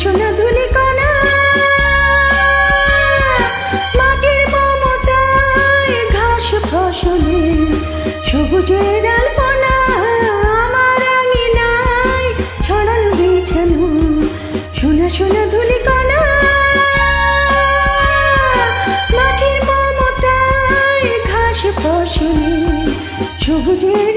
সোনা ধুলি কণা। মাটির মমতায় ঘাস ফসলে, সবুজের আলপনা আমার আঙিনায় ছড়ানো বিছানো। সোনা সোনা ধুলি কণা। মাটির মমতায় ঘাস ফসলে, সবুজের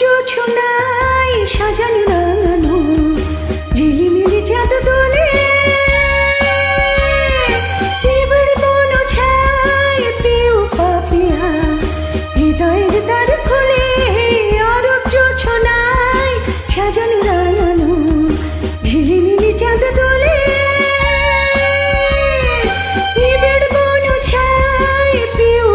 জোছনায় সাজানো রাঙানো ঝিলিমিলি চাঁদ দোলে নিবিড় বন ছায় প্রিয় পাপিয়া, হৃদয়ের দ্বার খুলে আরব জোছনায় সাজানো রাঙানো ঝিলিমিলি চাঁদ দোলে নিবিড় বন ছায় প্রিয়